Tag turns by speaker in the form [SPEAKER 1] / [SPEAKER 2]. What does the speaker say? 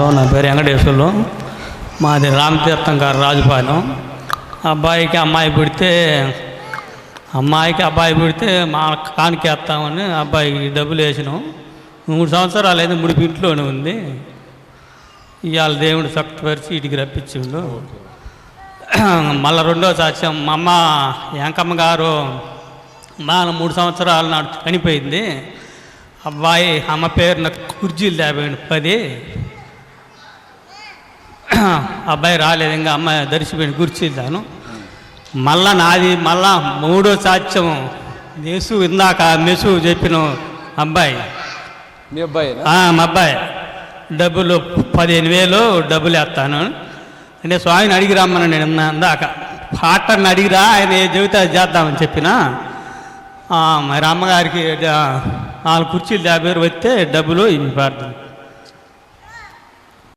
[SPEAKER 1] నా పేరు వెంకటేశ్వర్లు. మాది రామతీర్థం గారు రాజుపాలెం. అబ్బాయికి అమ్మాయి పుడితే అమ్మాయికి అబ్బాయి పుడితే మా కానికేస్తామని అబ్బాయికి డబ్బులు వేసినాం. మూడు సంవత్సరాలు అయితే ముడిపి ఇంట్లోనే ఉంది. ఇవాళ దేవుడు సక్తపరిచి ఇటుకి రప్పించిండు. మళ్ళీ రెండో సాక్ష్యం మా అమ్మ వెంకమ్మ గారు మా మూడు సంవత్సరాలు నాడు చనిపోయింది. అబ్బాయి అమ్మ పేరున కుర్జీలు తేపోయింది పది. అబ్బాయి రాలేదు ఇంకా అమ్మాయి దర్శిపోయిన కుర్చీలు మళ్ళా నాది మళ్ళా మూడో సాక్ష్యం మెసు ఇందాక మెసు చెప్పిన అబ్బాయి.
[SPEAKER 2] మీ అబ్బాయి
[SPEAKER 1] మా అబ్బాయి. డబ్బులు పదిహేను వేలు డబ్బులు వేస్తాను. అంటే స్వామిని అడిగి రమ్మని నేను ఇందా- ఇందాక. పాటర్ని అడిగిరా ఆయన ఏ అది చేద్దామని చెప్పిన. మరి అమ్మగారికి నాలుగు కుర్చీలు యాభై వేలు వస్తే డబ్బులు ఇవి